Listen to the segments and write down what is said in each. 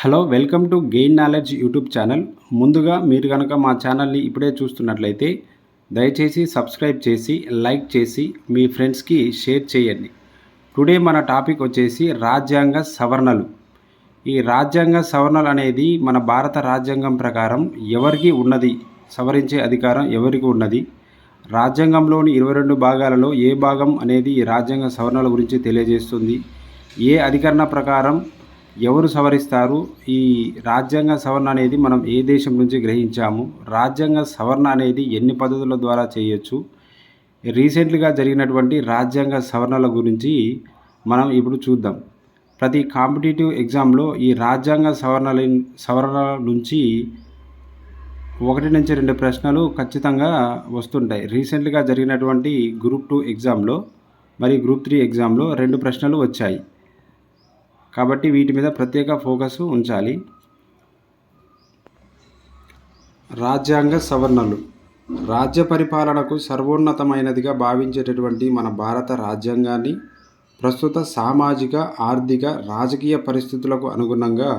Hello welcome to gain knowledge YouTube channel. ముందుగా మీరు కనుక మా ఛానల్ని ఇప్పుడే చూస్తున్నట్లయితే దయచేసి సబ్స్క్రైబ్ చేసి లైక్ చేసి మీ ఫ్రెండ్స్కి షేర్ చేయండి. టుడే మన టాపిక్ వచ్చేసి రాజ్యాంగ సవరణలు. ఈ రాజ్యాంగ సవరణలు అనేది మన భారత రాజ్యాంగం ప్రకారం ఎవరికి ఉన్నది సవరించే అధికారం ఎవరికి ఉన్నది రాజ్యాంగంలోని ఇరవై రెండు భాగాలలో ఏ భాగం అనేది ఈ రాజ్యాంగ సవరణల గురించి తెలియజేస్తుంది ఏ అధికరణ ప్రకారం ఎవరు సవరిస్తారు? ఈ రాజ్యాంగ సవరణ అనేది మనం ఏ దేశం నుంచి గ్రహించాము? రాజ్యాంగ సవరణ అనేది ఎన్ని పద్ధతుల ద్వారా చేయొచ్చు? రీసెంట్గా జరిగినటువంటి రాజ్యాంగ సవరణల గురించి మనం ఇప్పుడు చూద్దాం. ప్రతి కాంపిటేటివ్ ఎగ్జామ్లో ఈ రాజ్యాంగ సవరణల సవరణల నుంచి ఒకటి నుంచి రెండు ప్రశ్నలు ఖచ్చితంగా వస్తుంటాయి. రీసెంట్గా జరిగినటువంటి గ్రూప్ టూ ఎగ్జామ్లో మరి గ్రూప్ త్రీ ఎగ్జామ్లో రెండు ప్రశ్నలు వచ్చాయి. కాబట్టి వీటి మీద ప్రత్యేక ఫోకస్ ఉంచాలి. రాజ్యాంగ సవరణలు. రాజ్య పరిపాలనకు సర్వోన్నతమైనదిగా భావించేటటువంటి మన భారత రాజ్యాంగాన్ని ప్రస్తుత సామాజిక ఆర్థిక రాజకీయ పరిస్థితులకు అనుగుణంగా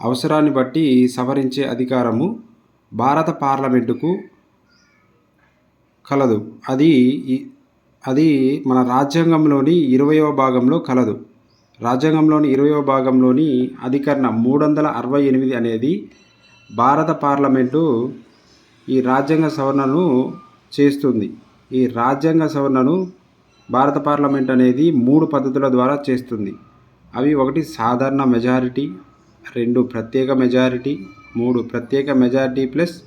అవసరాన్ని బట్టి సవరించే అధికారము భారత పార్లమెంటుకు కలదు. అది అది మన రాజ్యాంగంలోని ఇరవయవ భాగంలో కలదు. రాజ్యాంగంలోని ఇరవయో భాగంలోని అధికరణ మూడు వందల అరవై ఎనిమిది అనేది భారత పార్లమెంటు ఈ రాజ్యాంగ సవరణను చేస్తుంది. ఈ రాజ్యాంగ సవరణను భారత పార్లమెంట్ అనేది మూడు పద్ధతుల ద్వారా చేస్తుంది. అవి ఒకటి సాధారణ మెజారిటీ రెండు ప్రత్యేక మెజారిటీ మూడు ప్రత్యేక మెజారిటీ ప్లస్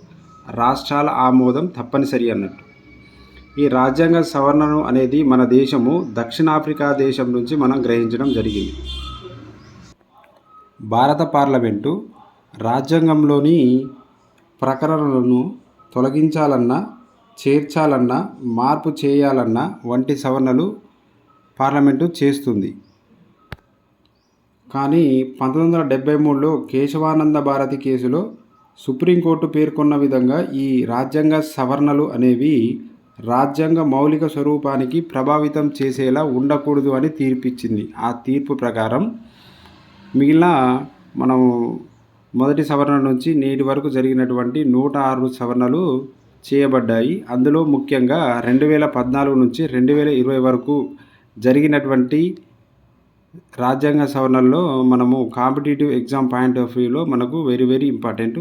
రాష్ట్రాల ఆమోదం తప్పనిసరి అన్నట్టు. ఈ రాజ్యాంగ సవరణను అనేది మన దేశము దక్షిణాఫ్రికా దేశం నుంచి మనం గ్రహించడం జరిగింది. భారత పార్లమెంటు రాజ్యాంగంలోని ప్రకరణలను తొలగించాలన్నా చేర్చాలన్నా మార్పు చేయాలన్నా వంటి సవరణలు పార్లమెంటు చేస్తుంది. కానీ పంతొమ్మిది వందల డెబ్బై మూడులో కేశవానంద భారతి కేసులో సుప్రీంకోర్టు పేర్కొన్న విధంగా ఈ రాజ్యాంగ సవరణలు అనేవి రాజ్యాంగ మౌలిక స్వరూపానికి ప్రభావితం చేసేలా ఉండకూడదు అని తీర్పిచ్చింది. ఆ తీర్పు ప్రకారం మిగిలిన మనం మొదటి సవరణ నుంచి నేటి వరకు జరిగినటువంటి నూట ఆరు సవరణలు చేయబడ్డాయి. అందులో ముఖ్యంగా రెండు వేల పద్నాలుగు నుంచి రెండు వేల ఇరవై వరకు జరిగినటువంటి రాజ్యాంగ సవరణల్లో మనము కాంపిటేటివ్ ఎగ్జామ్ పాయింట్ ఆఫ్ వ్యూలో మనకు వెరీ వెరీ ఇంపార్టెంట్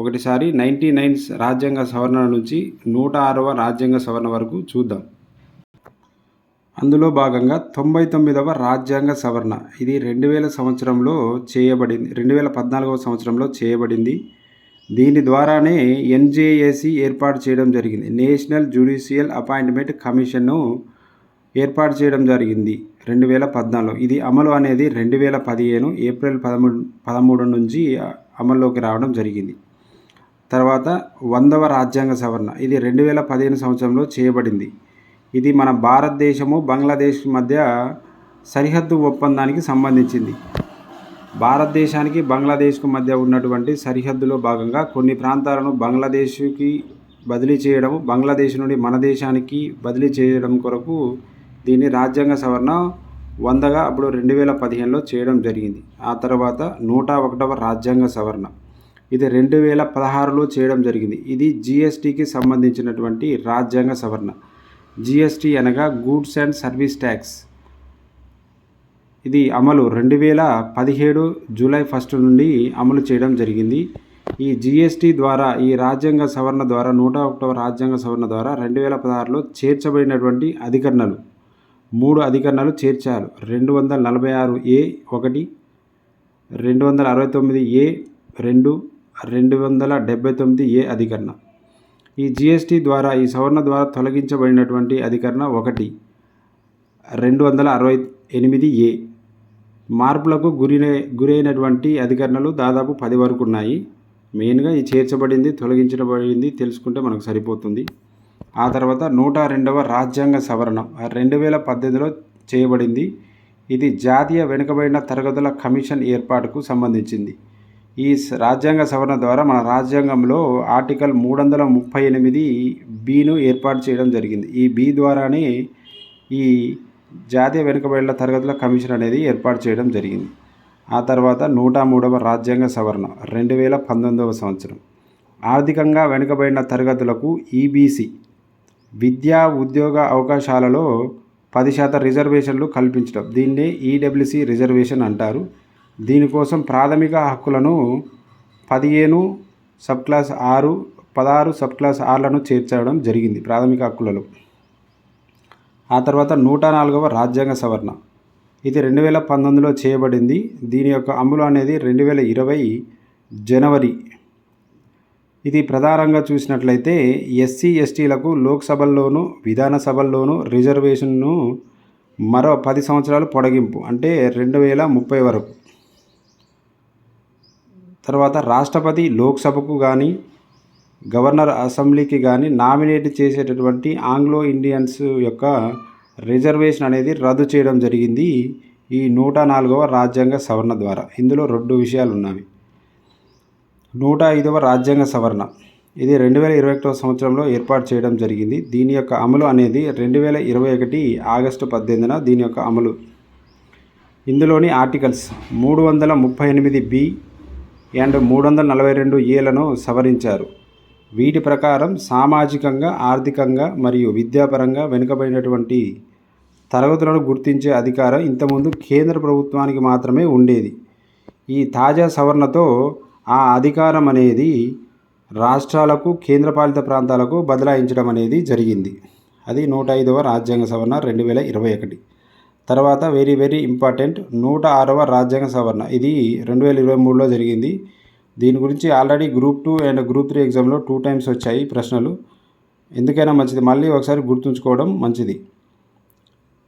ఒకటిసారి నైంటీ నైన్ రాజ్యాంగ సవరణ నుంచి నూట ఆరవ రాజ్యాంగ సవరణ వరకు చూద్దాం. అందులో భాగంగా తొంభై తొమ్మిదవ రాజ్యాంగ సవరణ. ఇది రెండు వేల సంవత్సరంలో చేయబడింది. రెండు వేల పద్నాలుగవ సంవత్సరంలో చేయబడింది. దీని ద్వారానే ఎన్జేఏసి ఏర్పాటు చేయడం జరిగింది. నేషనల్ జ్యుడిషియల్ అపాయింట్మెంట్ కమిషన్ను ఏర్పాటు చేయడం జరిగింది రెండు వేల పద్నాలుగు ఇది అమలు అనేది రెండు వేల పదిహేను ఏప్రిల్ పదమూడు పదమూడు నుంచి అమల్లోకి రావడం జరిగింది. తర్వాత వందవ రాజ్యాంగ సవరణ. ఇది రెండు వేల పదిహేను సంవత్సరంలో చేయబడింది. ఇది మన భారతదేశము బంగ్లాదేశ్ మధ్య సరిహద్దు ఒప్పందానికి సంబంధించింది. భారతదేశానికి బంగ్లాదేశ్కు మధ్య ఉన్నటువంటి సరిహద్దులో భాగంగా కొన్ని ప్రాంతాలను బంగ్లాదేశ్కి బదిలీ చేయడం బంగ్లాదేశ్ నుండి మన దేశానికి బదిలీ చేయడం కొరకు దీన్ని రాజ్యాంగ సవరణ వందగా అప్పుడు రెండు వేల పదిహేనులో చేయడం జరిగింది. ఆ తర్వాత నూట ఒకటవ రాజ్యాంగ సవరణ. ఇది రెండు వేల పదహారులో చేయడం జరిగింది. ఇది జిఎస్టికి సంబంధించినటువంటి రాజ్యాంగ సవరణ. జిఎస్టి అనగా గూడ్స్ అండ్ సర్వీస్ ట్యాక్స్. ఇది అమలు రెండు వేల పదిహేడు జూలై ఫస్ట్ నుండి అమలు చేయడం జరిగింది. ఈ జిఎస్టి ద్వారా ఈ రాజ్యాంగ సవరణ ద్వారా నూట ఒకటవ రాజ్యాంగ సవరణ ద్వారా రెండు వేల పదహారులో చేర్చబడినటువంటి అధికరణలు. మూడు అధికరణలు చేర్చారు. రెండు వందల నలభై ఆరు ఏ ఒకటి రెండు వందల అరవై తొమ్మిది ఏ రెండు రెండు వందల డెబ్బై తొమ్మిది ఏ అధికరణ. ఈ జిఎస్టి ద్వారా ఈ సవరణ ద్వారా తొలగించబడినటువంటి అధికరణ ఒకటి. రెండు వందల అరవై ఎనిమిది ఏ. మార్పులకు గురి గురైనటువంటి అధికరణలు దాదాపు పది వరకు ఉన్నాయి. మెయిన్గా ఈ చేర్చబడింది తొలగించబడింది తెలుసుకుంటే మనకు సరిపోతుంది. ఆ తర్వాత నూట రెండవ రాజ్యాంగ సవరణ రెండు వేల పద్దెనిమిదిలో చేయబడింది. ఇది జాతీయ వెనుకబడిన తరగతుల కమిషన్ ఏర్పాటుకు సంబంధించింది. ఈ రాజ్యాంగ సవరణ ద్వారా మన రాజ్యాంగంలో ఆర్టికల్ మూడు వందల ముప్పై ఎనిమిది బీను ఏర్పాటు చేయడం జరిగింది. ఈ బీ ద్వారానే ఈ జాతీయ వెనుకబడిన తరగతుల కమిషన్ అనేది ఏర్పాటు చేయడం జరిగింది. ఆ తర్వాత నూట మూడవ రాజ్యాంగ సవరణ రెండు వేల పంతొమ్మిదవ సంవత్సరం. ఆర్థికంగా వెనుకబడిన తరగతులకు ఈబీసీ విద్యా ఉద్యోగ అవకాశాలలో పది శాతం రిజర్వేషన్లు కల్పించడం. దీన్నే ఈడబ్ల్యూసి రిజర్వేషన్ అంటారు. దీనికోసం ప్రాథమిక హక్కులను పదిహేను సబ్ క్లాస్ ఆరు పదహారు సబ్ క్లాస్ ఆర్లను చేర్చడం జరిగింది ప్రాథమిక హక్కులలో. ఆ తర్వాత నూట నాలుగవ రాజ్యాంగ సవరణ. ఇది రెండు వేల పంతొమ్మిదిలో చేయబడింది. దీని యొక్క అమలు అనేది రెండు వేల ఇరవై జనవరి. ఇది ప్రధానంగా చూసినట్లయితే ఎస్సీ ఎస్టీలకు లోక్సభల్లోనూ విధాన సభల్లోనూ రిజర్వేషన్ను మరో పది సంవత్సరాలు పొడిగింపు అంటే రెండు వేల ముప్పై వరకు. తర్వాత రాష్ట్రపతి లోక్సభకు కానీ గవర్నర్ అసెంబ్లీకి కానీ నామినేట్ చేసేటటువంటి ఆంగ్లో ఇండియన్స్ యొక్క రిజర్వేషన్ అనేది రద్దు చేయడం జరిగింది ఈ నూట నాలుగవ రాజ్యాంగ సవరణ ద్వారా. ఇందులో రెండు విషయాలు ఉన్నాయి నూట ఐదవ రాజ్యాంగ సవరణ. ఇది రెండు వేల ఇరవై ఒకటో సంవత్సరంలో ఏర్పాటు చేయడం జరిగింది. దీని యొక్క అమలు అనేది రెండు వేల ఇరవై ఒకటి ఆగస్టు పద్దెనిమిదిన దీని యొక్క అమలు. ఇందులోని ఆర్టికల్స్ మూడు వందల ముప్పై ఎనిమిది బి అండ్ మూడు వందల నలభై రెండు ఏలను సవరించారు. వీటి ప్రకారం సామాజికంగా ఆర్థికంగా మరియు విద్యాపరంగా వెనుకబడినటువంటి తరగతులను గుర్తించే అధికారం ఇంతకుముందు కేంద్ర ప్రభుత్వానికి మాత్రమే ఉండేది. ఈ తాజా సవరణతో ఆ అధికారం అనేది రాష్ట్రాలకు కేంద్రపాలిత ప్రాంతాలకు బదలాయించడం అనేది జరిగింది. అది నూట ఐదవ రాజ్యాంగ సవరణ రెండు వేల ఇరవై ఒకటి. తర్వాత వెరీ వెరీ ఇంపార్టెంట్ నూట ఆరవ రాజ్యాంగ సవరణ. ఇది రెండు వేల ఇరవై మూడులో జరిగింది. దీని గురించి already group two and group three ఎగ్జామ్లో టూ టైమ్స్ వచ్చాయి ప్రశ్నలు. ఎందుకైనా మంచిది. మళ్ళీ ఒకసారి గుర్తుంచుకోవడం మంచిది.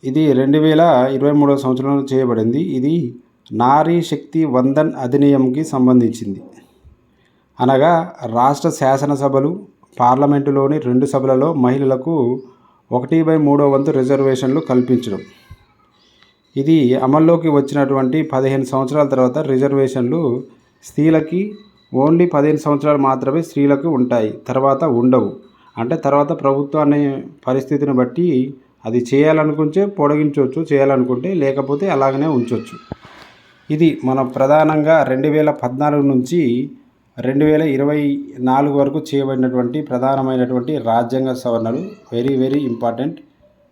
ఇది రెండు వేల ఇరవై మూడవ సంవత్సరంలో చేయబడింది. ఇది నారీ శక్తి వందన్ అధినియంకి సంబంధించింది. అనగా రాష్ట్ర శాసనసభలు పార్లమెంటులోని రెండు సభలలో మహిళలకు ఒకటి బై మూడో వంతు రిజర్వేషన్లు కల్పించడం. ఇది అమల్లోకి వచ్చినటువంటి పదిహేను సంవత్సరాల తర్వాత రిజర్వేషన్లు స్త్రీలకి ఓన్లీ పదిహేను సంవత్సరాలు మాత్రమే స్త్రీలకు ఉంటాయి తర్వాత ఉండవు. అంటే తర్వాత ప్రభుత్వాన్ని పరిస్థితిని బట్టి అది చేయాలనుకుంటే పొడిగించవచ్చు చేయాలనుకుంటే లేకపోతే అలాగనే ఉంచవచ్చు ఇది మన ప్రధానంగా రెండు వేల పద్నాలుగు నుంచి రెండు వేల ఇరవై నాలుగు వరకు చేయబడినటువంటి ప్రధానమైనటువంటి రాజ్యాంగ సవరణలు. Very very important.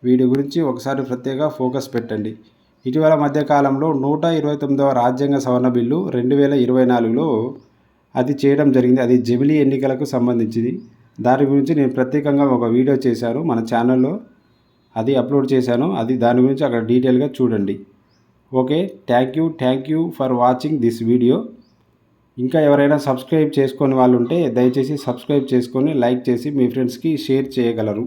వీటి గురించి ఒకసారి ప్రత్యేక ఫోకస్ పెట్టండి. ఇటీవల మధ్యకాలంలో నూట ఇరవై తొమ్మిదవ రాజ్యాంగ సవరణ బిల్లు రెండు వేల ఇరవై నాలుగులో అది చేయడం జరిగింది. అది జమిలీ ఎన్నికలకు సంబంధించింది. దాని గురించి నేను ప్రత్యేకంగా ఒక వీడియో చేశాను మన ఛానల్లో. అది అప్లోడ్ చేశాను. అది దాని గురించి అక్కడ డీటెయిల్గా చూడండి. Okay thank you thank you for watching this video. ఇంకా ఎవరైనా సబ్స్క్రైబ్ చేసుకొని వాళ్ళు ఉంటే దయచేసి సబ్స్క్రైబ్ చేసుకొని లైక్ చేసి మీ ఫ్రెండ్స్కి షేర్ చేయగలరు.